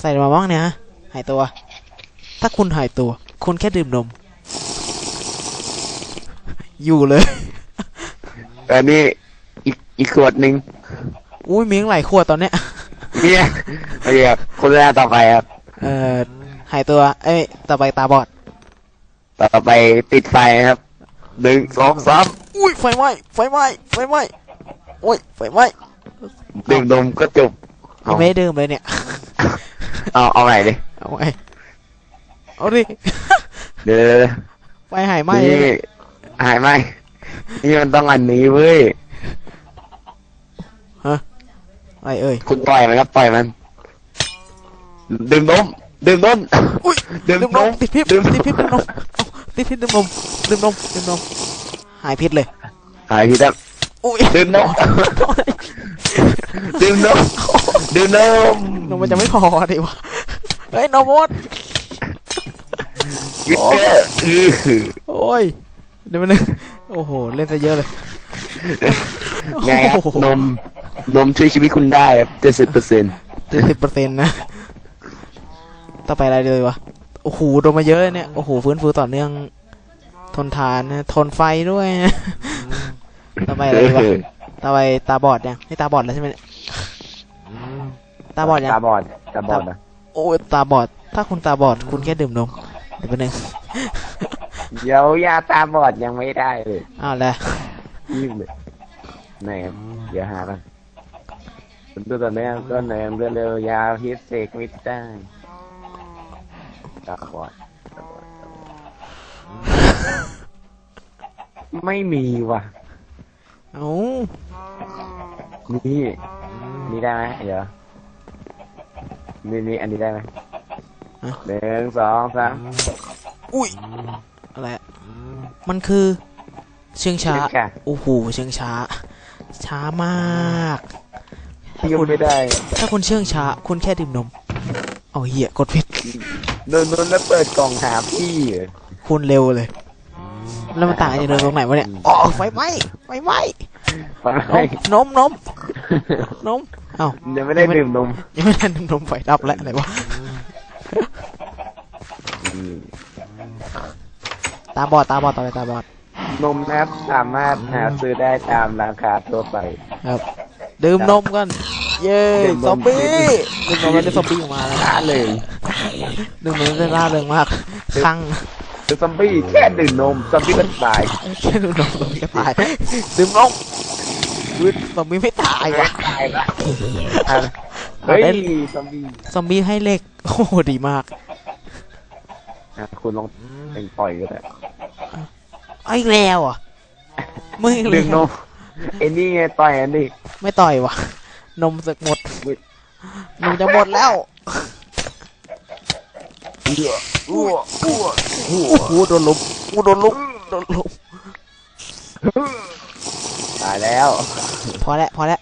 ใส่อะไรมาบ้างเนี่ยฮะ หายตัว ถ้าคุณหายตัว คุณแค่ดื่มนม อยู่เลย แต่นี่อีกอีกขวดหนึ่งอุ้ยมีตั้งหลายขวดตอนเนี้ย เนี่ยโอเคครับคนแรกต่อไปครับ เอ่อ หายตัว เอ้ย ต่อไปตาบอด ต่อไปติดไฟครับ หนึ่งสองสามอุ้ยไฟไหม้ไฟไหม้ไฟไหม้โอ้ยไฟไหม้ดื่มนมก็จบยังไม่ได้ดื่มเลยเนี่ย เอาเอาไหนดิเอาไงเอาดิ เดี๋ยวเดี๋ยวเดี๋ยวไฟหายไหม้นี่เลยหายไหมนี่มันต้องอันนี้เว้ยอะไรเอ่ยคุณปล่อยมันครับปล่อยมัน ดื่มนมดื่มนมอุ้ยดื่มดื่มนนมมติดพิษดื่มติดพิษดื่มนมเอาติดพิษดื่มนมดื่มนมดื่มนมหายพิษเลย หายพี่ครับอุ้ยดื่มนม ดื่มนมดื่มนมนมมันจะไม่พอดิวะเฮ้ยนมหมดเยอะอือโอ้ยเดี๋ยวมันงโอ้โหเล่นซะเยอะเลยไงครับโอ้โหนมนมช่วยชีวิตคุณได้ครับเจ็ดสิบเปอร์เซ็นต์เจ็ดสิบเปอร์เซ็นต์นะต่อไปอะไรเลยวะโอ้โหโดนมาเยอะเนี่ยโอ้โหฟื้นฟูต่อเนื่องทนทานนะทนไฟด้วยนะต่อไปอะไรดีวะ ต่อไปตาบอดยังนี่ตาบอดแล้วใช่ไหมเนี่ยตาบอดยังตาบอดตาบอดนะโอ้ยตาบอด ถ้าคุณตาบอดคุณแค่ดื่มนมเดี๋ยวไปบนึงเดี๋ยวยาตาบอดยังไม่ได้เลยอ้าวแล้วรีบเลยไหนครับเดี๋ยวหากันผมดูตอนนี้ก็ไหนเร็วๆยาพิษเสกไม่ได้ตาบอดตาบอดตาบอดไม่มีว่ะ เอ้า นี่นี่ได้ไหมเดี๋ยวนี่นี่อันนี้ได้ไหมหนึ่งสองสามอุ้ยอะไรอะมันคือเชื่องช้าเชื่องช้าโอ้โหเชื่องช้า ช้ามากยังไม่ได้ถ้าคุณเชื่องช้า คุณแค่ดื่มนม เอาเหี้ยกดผิดโดนโดนแล้วเปิดกล่องหาพี่เหรอคุณเร็วเลย แล้วมันต่างกันอย่างเดิมตรงไหนวะเนี่ยอ๋อไฟไหม้ไฟไหม้ฟังนให้มนมนมนมเอ้ายังไม่ได้ดื่มนมยังไม่ได้ดื่มนมไฟดับแล้วอะไรวะตาบอดตาบอดต่อไปตาบอดนมนะครับสามารถหาซื้อได้ตามราคาทั่วไปครับ ดื่มนมกัน เย้ดื่มนมซอมบี้ดื่มนมแล้วได้ซอมบี้ออกมาแล้วได้เลยดื่มนมได้ร่าเริงมากคลั่ง คือซอมบี้แค่ดื่มนมซอมบี้ก็ตายแค่ดื่มนมซอมบี้ก็ตายดื่มนมวืดซอมบี้ไม่ตายวะตายละอะเฮ้ยเอาได้ซอมบี้ซอมบี้ให้เหล็กโอ้โหดีมากอะคุณลองเป็นปล่อยก็ได้เอาอีกแล้วอะมึงอีกแล้ดื่วมนมไอ้นี่ไงต่อยอันนี้ไม่ต่อยวะนมสึกหมดอุ๊ยนมจะหมดแล้วอ้ วอ้วโอ้โหโดนลุมโอ้โดนลุมโดนลุมตายแล้ว พอแล้วพอแล้ว